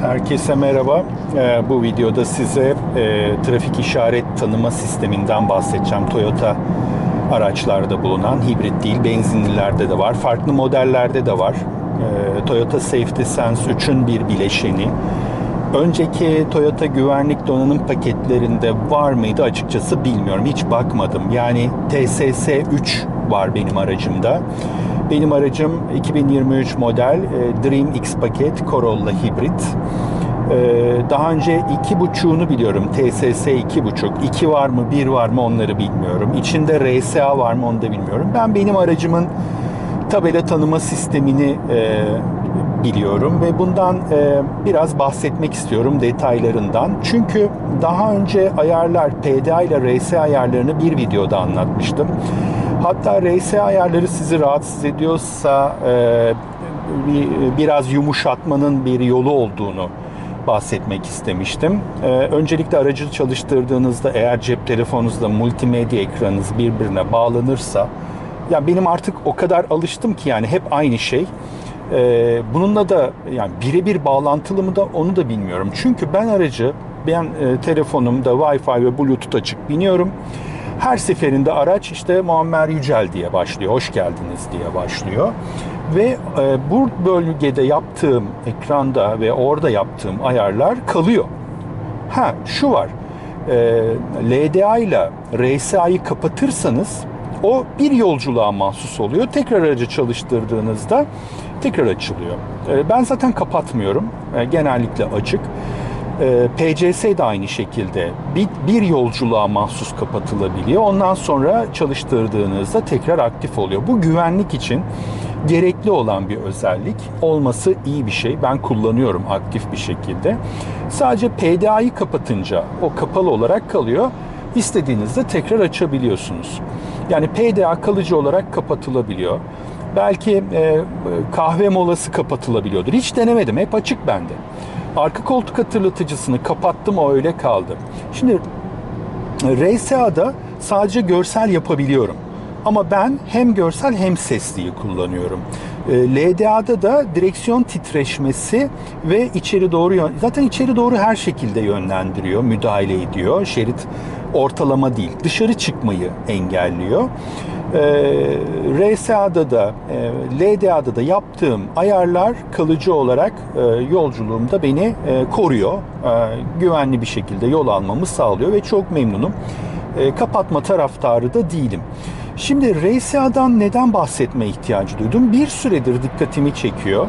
Herkese merhaba. Ee, bu videoda size e, trafik işaret tanıma sisteminden bahsedeceğim. Toyota araçlarda bulunan hibrit değil, benzinlilerde de var. Farklı modellerde de var. Ee, Toyota Safety Sense 3'ün bir bileşeni. Önceki Toyota güvenlik donanım paketlerinde var mıydı açıkçası bilmiyorum. Hiç bakmadım. Yani TSS 3 var benim aracımda. Benim aracım 2023 model e, Dream X paket Corolla hibrit. Ee, Daha önce iki buçuğunu biliyorum. TSS iki buçuk. İki var mı, bir var mı onları bilmiyorum. İçinde RSA var mı onu da bilmiyorum. Ben benim aracımın tabela tanıma sistemini e, biliyorum ve bundan e, biraz bahsetmek istiyorum detaylarından. Çünkü daha önce ayarlar PDA ile RSA ayarlarını bir videoda anlatmıştım. Hatta RSA ayarları sizi rahatsız ediyorsa e, bir, biraz yumuşatmanın bir yolu olduğunu bahsetmek istemiştim. Ee, öncelikle aracı çalıştırdığınızda eğer cep telefonunuzla multimedya ekranınız birbirine bağlanırsa ya benim artık o kadar alıştım ki yani hep aynı şey. Ee, bununla da yani birebir bağlantılı mı da onu da bilmiyorum. Çünkü ben aracı ben e, telefonumda Wi-Fi ve Bluetooth açık biniyorum. Her seferinde araç işte Muammer Yücel diye başlıyor, hoş geldiniz diye başlıyor. Ve e, bu bölgede yaptığım ekranda ve orada yaptığım ayarlar kalıyor. Ha şu var, e, LDA ile RSA'yı kapatırsanız o bir yolculuğa mahsus oluyor. Tekrar aracı çalıştırdığınızda tekrar açılıyor. E, ben zaten kapatmıyorum, E, genellikle açık. E, PCS de aynı şekilde bir, bir yolculuğa mahsus kapatılabiliyor. Ondan sonra çalıştırdığınızda tekrar aktif oluyor. Bu güvenlik için gerekli olan bir özellik. Olması iyi bir şey. Ben kullanıyorum aktif bir şekilde. Sadece PDA'yı kapatınca o kapalı olarak kalıyor. İstediğinizde tekrar açabiliyorsunuz. Yani PDA kalıcı olarak kapatılabiliyor. Belki e, kahve molası kapatılabiliyordur. Hiç denemedim. Hep açık bende. Arka koltuk hatırlatıcısını kapattım o öyle kaldı. Şimdi RSA'da sadece görsel yapabiliyorum. Ama ben hem görsel hem sesliyi kullanıyorum. E, LDA'da da direksiyon titreşmesi ve içeri doğru yön- zaten içeri doğru her şekilde yönlendiriyor, müdahale ediyor. Şerit ortalama değil, dışarı çıkmayı engelliyor. E, RSA'da da, e, LDA'da da yaptığım ayarlar kalıcı olarak e, yolculuğumda beni e, koruyor. Güvenli bir şekilde yol almamı sağlıyor ve çok memnunum. Kapatma taraftarı da değilim. Şimdi RSA'dan neden bahsetme ihtiyacı duydum? Bir süredir dikkatimi çekiyor.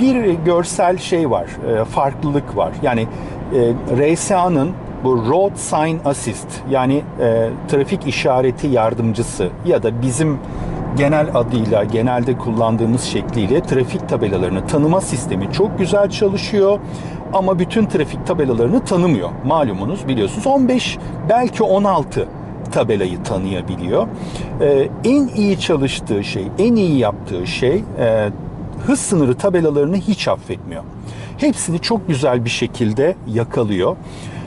Bir görsel şey var, farklılık var. Yani RSA'nın bu Road Sign Assist yani e, trafik işareti yardımcısı ya da bizim genel adıyla genelde kullandığımız şekliyle trafik tabelalarını tanıma sistemi çok güzel çalışıyor ama bütün trafik tabelalarını tanımıyor. Malumunuz biliyorsunuz 15 belki 16 tabelayı tanıyabiliyor. Ee, en iyi çalıştığı şey, en iyi yaptığı şey e, hız sınırı tabelalarını hiç affetmiyor. Hepsini çok güzel bir şekilde yakalıyor.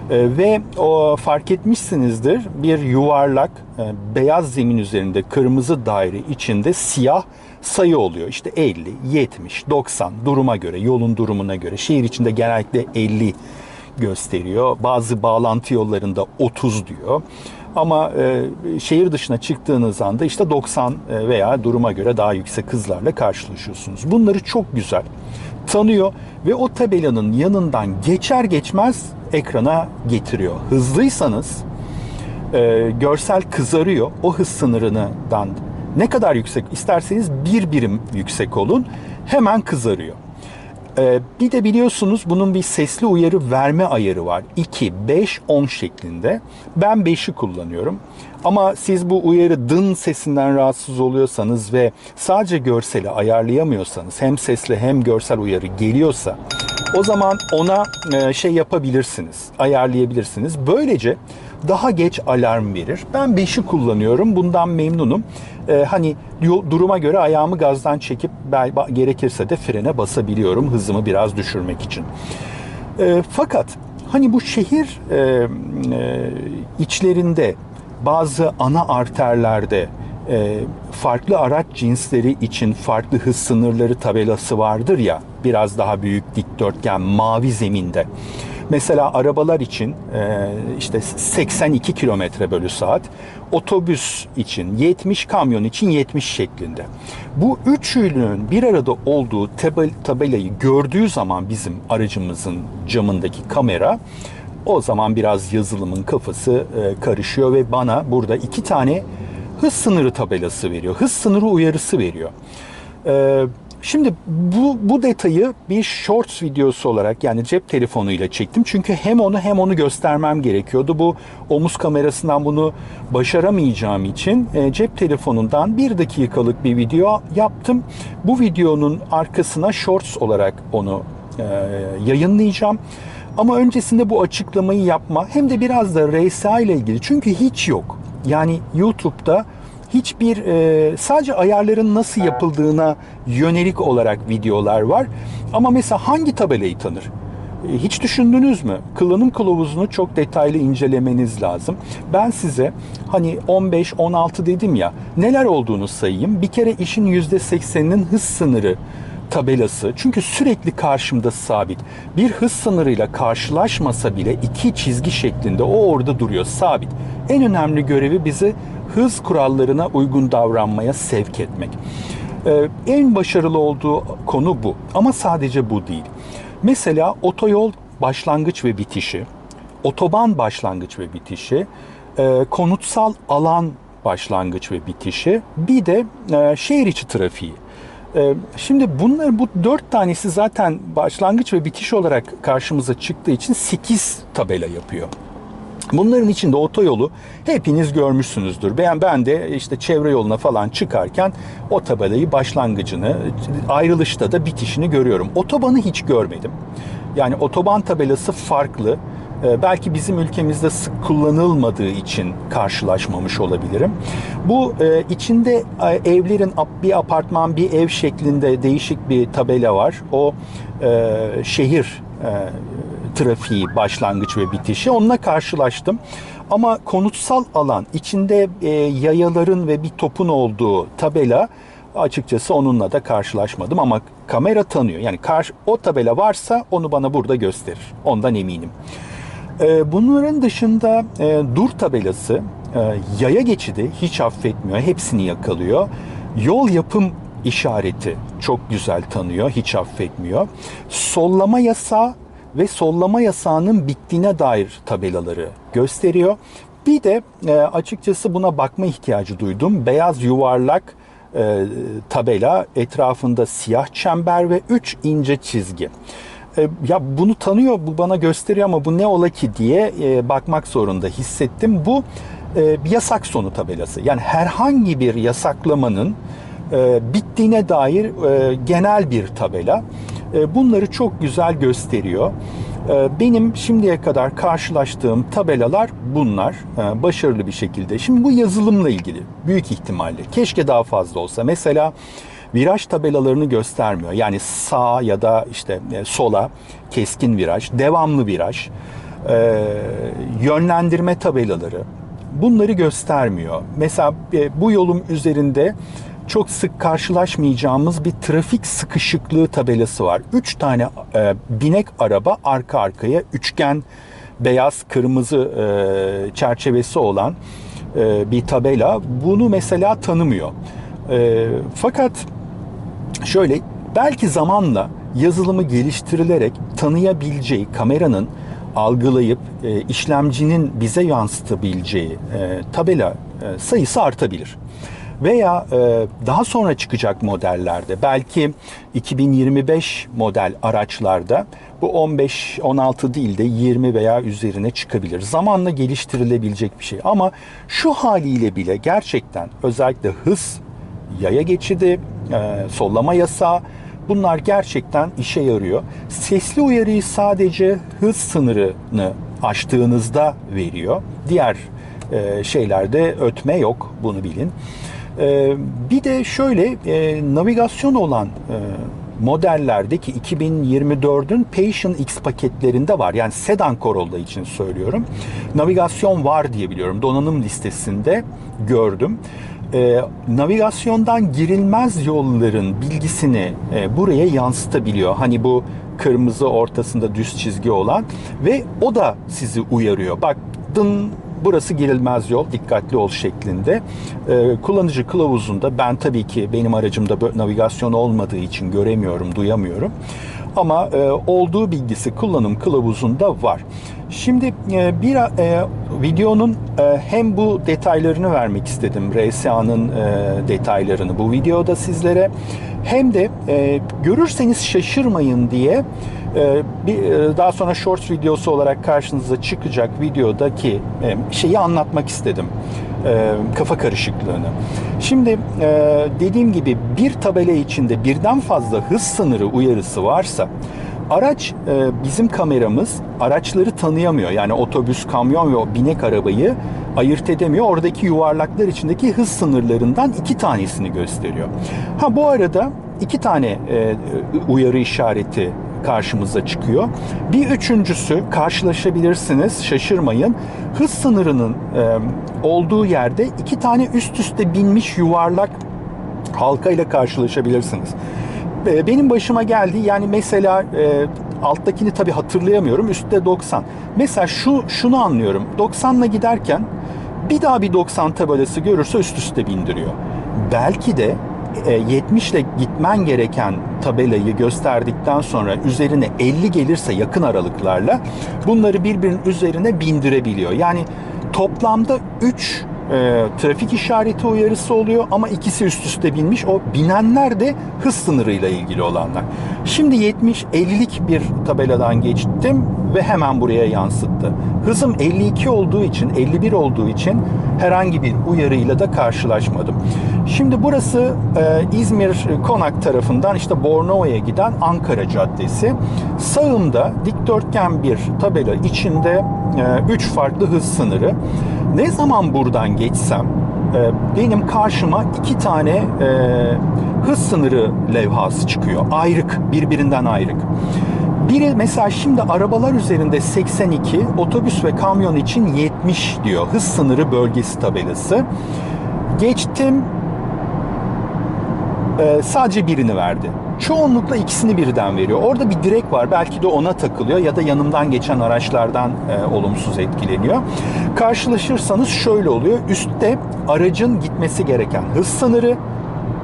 Ee, ve o fark etmişsinizdir bir yuvarlak e, beyaz zemin üzerinde kırmızı daire içinde siyah sayı oluyor. İşte 50, 70, 90 duruma göre, yolun durumuna göre. Şehir içinde genellikle 50 gösteriyor. Bazı bağlantı yollarında 30 diyor. Ama e, şehir dışına çıktığınız anda işte 90 e, veya duruma göre daha yüksek hızlarla karşılaşıyorsunuz. Bunları çok güzel tanıyor ve o tabelanın yanından geçer geçmez ekrana getiriyor. Hızlıysanız e, görsel kızarıyor. O hız sınırından ne kadar yüksek isterseniz bir birim yüksek olun hemen kızarıyor. Ee, bir de biliyorsunuz bunun bir sesli uyarı verme ayarı var. 2, 5, 10 şeklinde. Ben 5'i kullanıyorum. Ama siz bu uyarı dın sesinden rahatsız oluyorsanız ve sadece görseli ayarlayamıyorsanız hem sesli hem görsel uyarı geliyorsa o zaman ona e, şey yapabilirsiniz, ayarlayabilirsiniz. Böylece daha geç alarm verir. Ben 5'i kullanıyorum. Bundan memnunum. Ee, hani duruma göre ayağımı gazdan çekip gerekirse de frene basabiliyorum hızımı biraz düşürmek için. Ee, fakat hani bu şehir e, e, içlerinde bazı ana arterlerde e, farklı araç cinsleri için farklı hız sınırları tabelası vardır ya biraz daha büyük dikdörtgen mavi zeminde. Mesela arabalar için e, işte 82 kilometre bölü saat, otobüs için 70, kamyon için 70 şeklinde. Bu üçünün bir arada olduğu tabel, tabelayı gördüğü zaman bizim aracımızın camındaki kamera o zaman biraz yazılımın kafası e, karışıyor ve bana burada iki tane hız sınırı tabelası veriyor. Hız sınırı uyarısı veriyor. E, şimdi bu, bu detayı bir shorts videosu olarak yani cep telefonuyla çektim. Çünkü hem onu hem onu göstermem gerekiyordu. Bu omuz kamerasından bunu başaramayacağım için e, cep telefonundan bir dakikalık bir video yaptım. Bu videonun arkasına shorts olarak onu e, yayınlayacağım. Ama öncesinde bu açıklamayı yapma hem de biraz da RSA ile ilgili çünkü hiç yok. Yani YouTube'da hiçbir e, sadece ayarların nasıl yapıldığına yönelik olarak videolar var. Ama mesela hangi tabelayı tanır? E, hiç düşündünüz mü? Kullanım kılavuzunu çok detaylı incelemeniz lazım. Ben size hani 15, 16 dedim ya neler olduğunu sayayım. Bir kere işin %80'inin hız sınırı tabelası çünkü sürekli karşımda sabit. Bir hız sınırıyla karşılaşmasa bile iki çizgi şeklinde o orada duruyor sabit. En önemli görevi bizi hız kurallarına uygun davranmaya sevk etmek. Ee, en başarılı olduğu konu bu ama sadece bu değil. Mesela otoyol başlangıç ve bitişi, otoban başlangıç ve bitişi, e, konutsal alan başlangıç ve bitişi, bir de e, şehir içi trafiği. Ee, şimdi bunlar bu dört tanesi zaten başlangıç ve bitiş olarak karşımıza çıktığı için 8 tabela yapıyor. Bunların içinde otoyolu hepiniz görmüşsünüzdür. Ben ben de işte çevre yoluna falan çıkarken o tabelayı başlangıcını, ayrılışta da bitişini görüyorum. Otobanı hiç görmedim. Yani otoban tabelası farklı. Ee, belki bizim ülkemizde sık kullanılmadığı için karşılaşmamış olabilirim. Bu e, içinde e, evlerin bir apartman bir ev şeklinde değişik bir tabela var. O e, şehir trafiği başlangıç ve bitişi onunla karşılaştım. Ama konutsal alan içinde yayaların ve bir topun olduğu tabela açıkçası onunla da karşılaşmadım ama kamera tanıyor. Yani karşı, o tabela varsa onu bana burada gösterir. Ondan eminim. Ee, bunların dışında e, dur tabelası, e, yaya geçidi hiç affetmiyor, hepsini yakalıyor. Yol yapım işareti çok güzel tanıyor, hiç affetmiyor. Sollama yasağı ve sollama yasağının bittiğine dair tabelaları gösteriyor. Bir de e, açıkçası buna bakma ihtiyacı duydum. Beyaz yuvarlak tabela, etrafında siyah çember ve 3 ince çizgi. E, ya bunu tanıyor, bu bana gösteriyor ama bu ne ola ki diye e, bakmak zorunda hissettim. Bu e, bir yasak sonu tabelası. Yani herhangi bir yasaklamanın bittiğine dair genel bir tabela. Bunları çok güzel gösteriyor. Benim şimdiye kadar karşılaştığım tabelalar bunlar başarılı bir şekilde. Şimdi bu yazılımla ilgili büyük ihtimalle keşke daha fazla olsa. Mesela viraj tabelalarını göstermiyor. Yani sağ ya da işte e, sola keskin viraj, devamlı viraj, e, yönlendirme tabelaları bunları göstermiyor. Mesela e, bu yolun üzerinde çok sık karşılaşmayacağımız bir trafik sıkışıklığı tabelası var. Üç tane e, binek araba arka arkaya üçgen beyaz kırmızı e, çerçevesi olan e, bir tabela bunu mesela tanımıyor. E, fakat şöyle belki zamanla yazılımı geliştirilerek tanıyabileceği kameranın algılayıp e, işlemcinin bize yansıtabileceği e, tabela e, sayısı artabilir. Veya e, daha sonra çıkacak modellerde belki 2025 model araçlarda bu 15 16 değil de 20 veya üzerine çıkabilir. Zamanla geliştirilebilecek bir şey ama şu haliyle bile gerçekten özellikle hız yaya geçidi, e, sollama yasağı bunlar gerçekten işe yarıyor. Sesli uyarıyı sadece hız sınırını aştığınızda veriyor. Diğer e, şeylerde ötme yok bunu bilin. E, bir de şöyle e, navigasyon olan e, modellerdeki 2024'ün Passion X paketlerinde var. Yani sedan Corolla için söylüyorum. Navigasyon var diye biliyorum. Donanım listesinde gördüm. E, navigasyondan girilmez yolların bilgisini e, buraya yansıtabiliyor. Hani bu kırmızı ortasında düz çizgi olan ve o da sizi uyarıyor. Bak dın burası girilmez yol dikkatli ol şeklinde. E, kullanıcı kılavuzunda ben tabii ki benim aracımda navigasyon olmadığı için göremiyorum, duyamıyorum. Ama e, olduğu bilgisi kullanım kılavuzunda var. Şimdi e, bir e, videonun e, hem bu detaylarını vermek istedim. RSA'nın e, detaylarını bu videoda sizlere hem de e, görürseniz şaşırmayın diye e, bir e, daha sonra short videosu olarak karşınıza çıkacak videodaki e, şeyi anlatmak istedim. E, kafa karışıklığını. Şimdi e, dediğim gibi bir tabela içinde birden fazla hız sınırı uyarısı varsa Araç e, bizim kameramız araçları tanıyamıyor. Yani otobüs, kamyon ve binek arabayı ayırt edemiyor. Oradaki yuvarlaklar içindeki hız sınırlarından iki tanesini gösteriyor. Ha bu arada iki tane e, uyarı işareti karşımıza çıkıyor. Bir üçüncüsü karşılaşabilirsiniz şaşırmayın. Hız sınırının e, olduğu yerde iki tane üst üste binmiş yuvarlak halka ile karşılaşabilirsiniz. E, benim başıma geldi. Yani mesela e, alttakini tabii hatırlayamıyorum. Üstte 90. Mesela şu şunu anlıyorum. 90'la giderken bir daha bir 90 tabelası görürse üst üste bindiriyor. Belki de e, 70 ile gitmen gereken tabelayı gösterdikten sonra üzerine 50 gelirse yakın aralıklarla bunları birbirinin üzerine bindirebiliyor. Yani toplamda 3 e, trafik işareti uyarısı oluyor ama ikisi üst üste binmiş. O binenler de hız sınırıyla ilgili olanlar. Şimdi 70-50'lik bir tabeladan geçtim ve hemen buraya yansıttı. Hızım 52 olduğu için, 51 olduğu için herhangi bir uyarıyla da karşılaşmadım. Şimdi burası e, İzmir Konak tarafından işte Bornova'ya giden Ankara Caddesi. Sağımda dikdörtgen bir tabela içinde 3 e, farklı hız sınırı. Ne zaman buradan geçsem e, benim karşıma iki tane e, hız sınırı levhası çıkıyor. Ayrık, birbirinden ayrık. Biri mesela şimdi arabalar üzerinde 82, otobüs ve kamyon için 70 diyor. Hız sınırı bölgesi tabelası. Geçtim e, sadece birini verdi. Çoğunlukla ikisini birden veriyor. Orada bir direk var. Belki de ona takılıyor ya da yanımdan geçen araçlardan e, olumsuz etkileniyor. Karşılaşırsanız şöyle oluyor. Üstte aracın gitmesi gereken hız sınırı,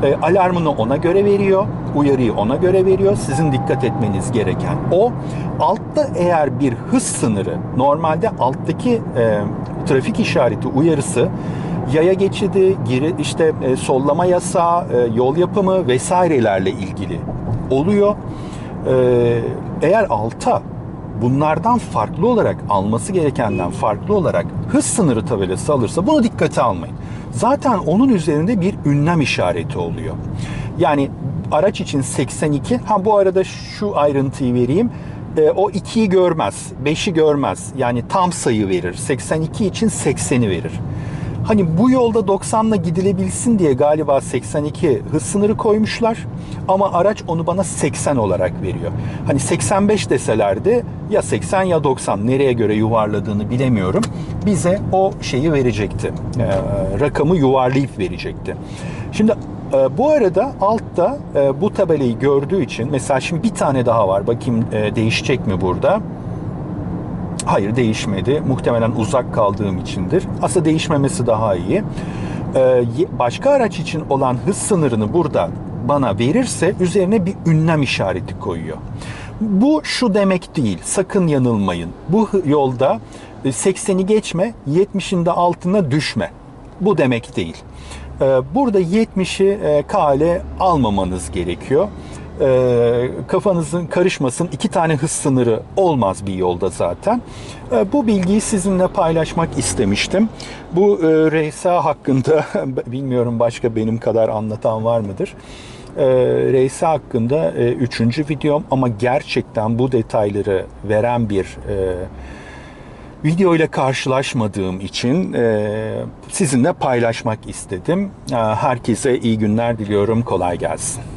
e, alarmını ona göre veriyor, uyarıyı ona göre veriyor. Sizin dikkat etmeniz gereken o. Altta eğer bir hız sınırı, normalde alttaki e, trafik işareti uyarısı yaya geçidi, giri işte e, sollama yasağı, e, yol yapımı vesairelerle ilgili oluyor. E, eğer alta bunlardan farklı olarak alması gerekenden farklı olarak hız sınırı tabelası alırsa bunu dikkate almayın. Zaten onun üzerinde bir ünlem işareti oluyor. Yani araç için 82. Ha bu arada şu ayrıntıyı vereyim. E, o 2'yi görmez, 5'i görmez. Yani tam sayı verir. 82 için 80'i verir. Hani bu yolda 90'la gidilebilsin diye galiba 82 hız sınırı koymuşlar. Ama araç onu bana 80 olarak veriyor. Hani 85 deselerdi ya 80 ya 90 nereye göre yuvarladığını bilemiyorum. Bize o şeyi verecekti. E, rakamı yuvarlayıp verecekti. Şimdi e, bu arada altta e, bu tabelayı gördüğü için mesela şimdi bir tane daha var. Bakayım e, değişecek mi burada? Hayır değişmedi. Muhtemelen uzak kaldığım içindir. Aslında değişmemesi daha iyi. Ee, başka araç için olan hız sınırını burada bana verirse üzerine bir ünlem işareti koyuyor. Bu şu demek değil. Sakın yanılmayın. Bu yolda 80'i e, geçme, 70'in de altına düşme. Bu demek değil. Ee, burada 70'i e, kale almamanız gerekiyor e, kafanızın karışmasın. iki tane hız sınırı olmaz bir yolda zaten. E, bu bilgiyi sizinle paylaşmak istemiştim. Bu e, RSA hakkında bilmiyorum başka benim kadar anlatan var mıdır? E, RSA hakkında e, üçüncü videom ama gerçekten bu detayları veren bir e, video ile karşılaşmadığım için e, sizinle paylaşmak istedim. E, herkese iyi günler diliyorum. Kolay gelsin.